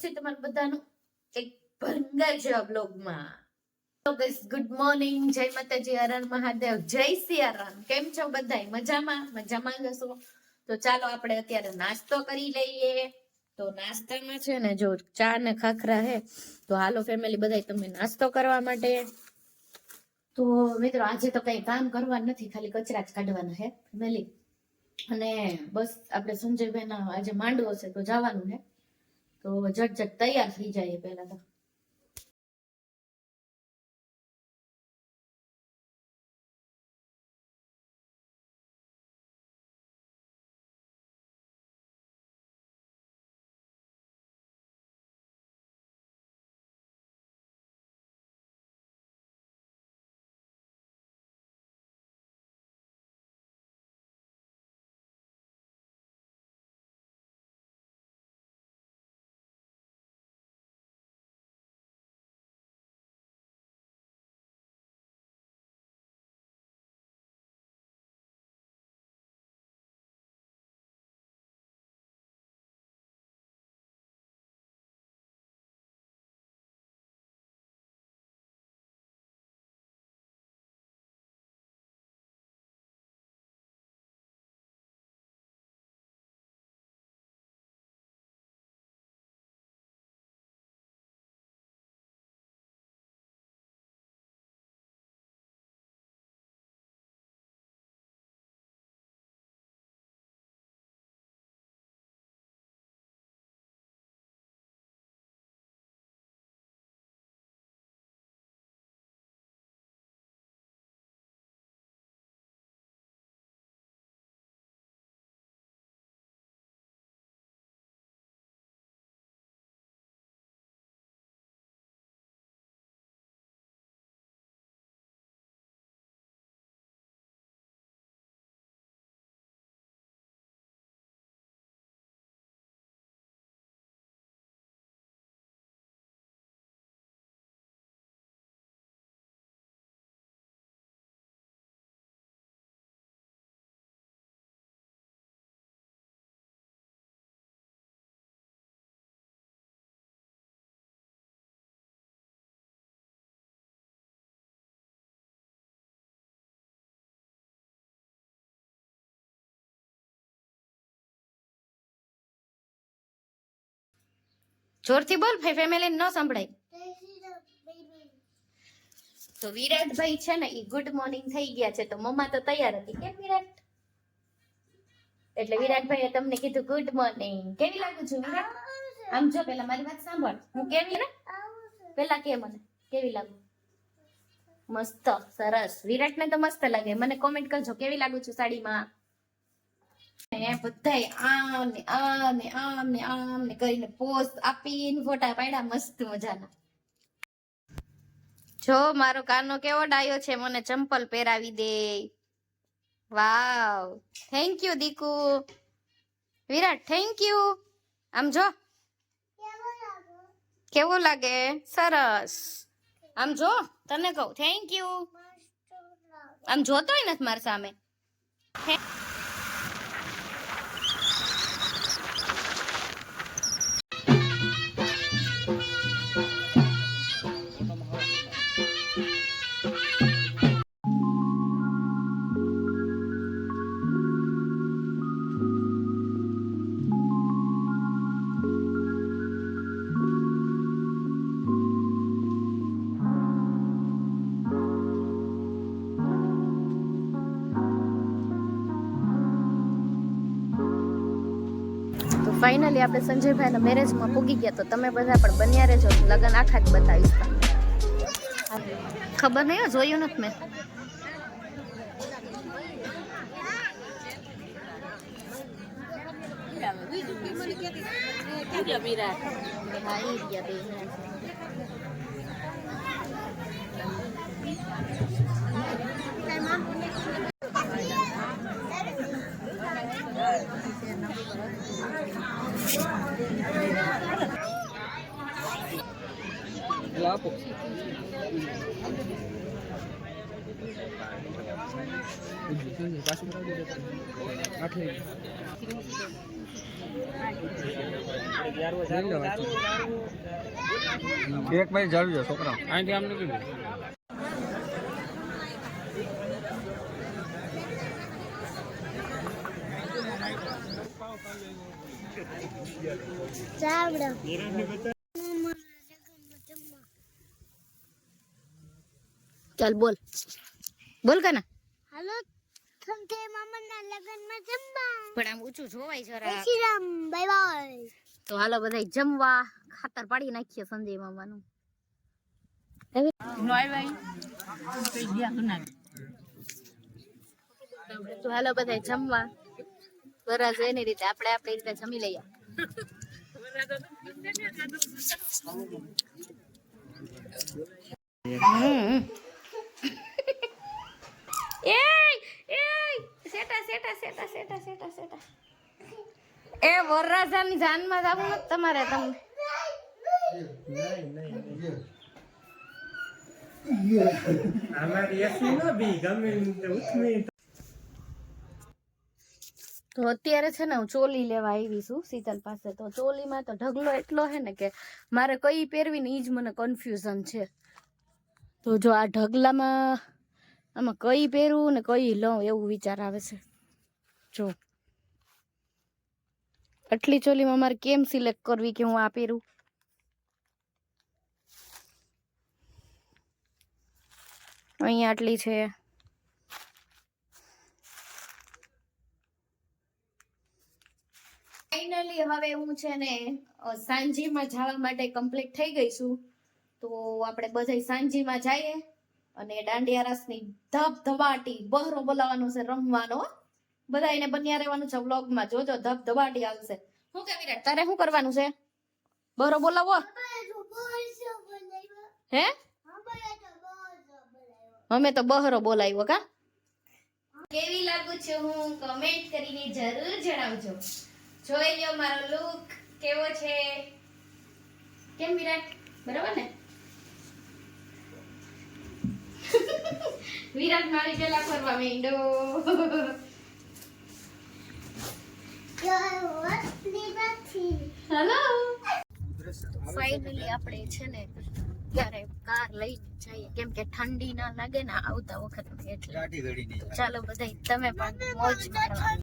છે તમારું બધાનું? એક ભંગાર જેવા બ્લોગમાં તો ગાઈસ ગુડ મોર્નિંગ જય માતાજી હર હર મહાદેવ. જય સિયારામ. કેમ છો બધાય? મજામાં? મજામાં જશો તો ચાલો આપણે અત્યારે નાસ્તો કરી લઈએ. તો નાસ્તામાં છે ને જો ચા ને ખાખરા હે, તો હાલો ફેમિલી બધાય તમે નાસ્તો કરવા માટે. તો મિત્રો, આજે તો કઈ કામ કરવા નથી, ખાલી કચરા જ કાઢવાના હે ફેમિલી અને બસ, આપણે સંજયભાઈના આજે માંડવો છે, તો જવાનું હે. તો જટ જટ તૈયાર થઈ જાય પહેલા તો. જોરથી બોલ, ભાઈ ફેમિલી ન સંભળાય. તો વિરાટભાઈ છે ને, ઈ ગુડ મોર્નિંગ થઈ ગયા છે, તો મમ્મા તો તૈયાર હતી. કેમ વિરાટ? એટલે વિરાટભાઈએ તમને કીધું ગુડ મોર્નિંગ કેવી લાગુ છું, વિરાટ? આમ જો, પેલા મારી વાત સાંભળ. હું કેવી ને? પેલા કે મને, કેવી લાગુ? મસ્ત, સરસ. વિરાટને તો મસ્ત લાગે. મને કોમેન્ટ કરજો, કેવી લાગુ છું સાડીમાં? એ બધાય આમ ને આમ ને આમ ને આમ ને કરીને પોસ્ટ આપીને ફોટા પાડ્યા મસ્ત મજાના. જો મારો કાનો કેવો ડાયો છે મને ચંપલ પહેરાવી દે. Wow. Thank you દીકુ. Virat thank you આમ જો. કેવું લાગે? સરસ. આમ જો તને કહું થેન્ક યુ આમ જોતોય નથી મારી સામે. ફાઇનલી આપણે સંજયભાઈના મેરેજમાં પૂગી ગયા તો તમે બધા પણ બન્યા રહેજો. લગન આખા જ બતાવીશ ખબર નહીં જોયું નથી મેં. હા, ઈ ગયા આપો. પાછું કરાવી એક ભાઈ જાળવી છોકરા અહીંથી આમ નીકળી ચાલ બોલ. બોલ કના. હાલો સંતે મામાના લગનમાં જમવા. પણ આમ ઊંચું જોવાય જરા. Shri Ram bye bye. તો હાલો બધા જમવા. ખાતર પાડી નાખીએ સંજય મામાનું. તો હાલો બધા જમવા. વરરાજ એની રીતે આપણે આપણી રીતે જમી લઈએ. હમ. સેટા સેટા સેટા સેટા સેટા સેટા. એ વરરાજાની જાનમાં જવું નથી તમારે તમને તો અત્યારે છે ને હું ચોલી લેવા આવી છું શીતલ પાસે. તો ચોલીમાં તો ઢગલો એટલો છે ને કે મારે કઈ પહેરવી ને ઈ જ મને કન્ફ્યુઝન છે. તો જો આ ઢગલામાં આમાં કઈ પહેરવું ને કઈ લઉં એવું વિચાર આવે છે. જો. આટલી ચોલીમાં મારે કેમ સિલેક્ટ કરવી કે હું આ પહેરું? અહીંયા આટલી છે. ફાઇનલી હવે હું છે ને સાંજીમાં જવા માટે કમ્પ્લીટ થઈ ગઈ છું. તો આપણે બધા સાંજીમાં જઈએ. અને દાંડિયા રાસની ધબ ધબાટી બહરો બોલાવવાનો છે, રમવાનો. બધા એને બન્યા રહેવાનું છે વ્લોગમાં. જોજો ધબ ધબાટી આવશે શું કે વિરાટ, તારે શું કરવાનું છે? બહરો બોલાવો. હે? અમે તો બહરો બોલાવ્યો કા? કેવી લાગુ છું હું કમેન્ટ કરીને જરૂર જણાવજો. જોઈ લ્યો મારો લુક કેવો છે. કેમ વિરાટ? બરાબર ને? વિરાટ મારી પેલા ફરવા માંડ્યો. હેલો ફાઇનલી આપણે છે ને ત્યારે કાર લઈને જઈએ. કેમ કે ઠંડી ના લાગે ને આવતા વખત એટલે ચાલો બધા તમે પણ મોજ કરો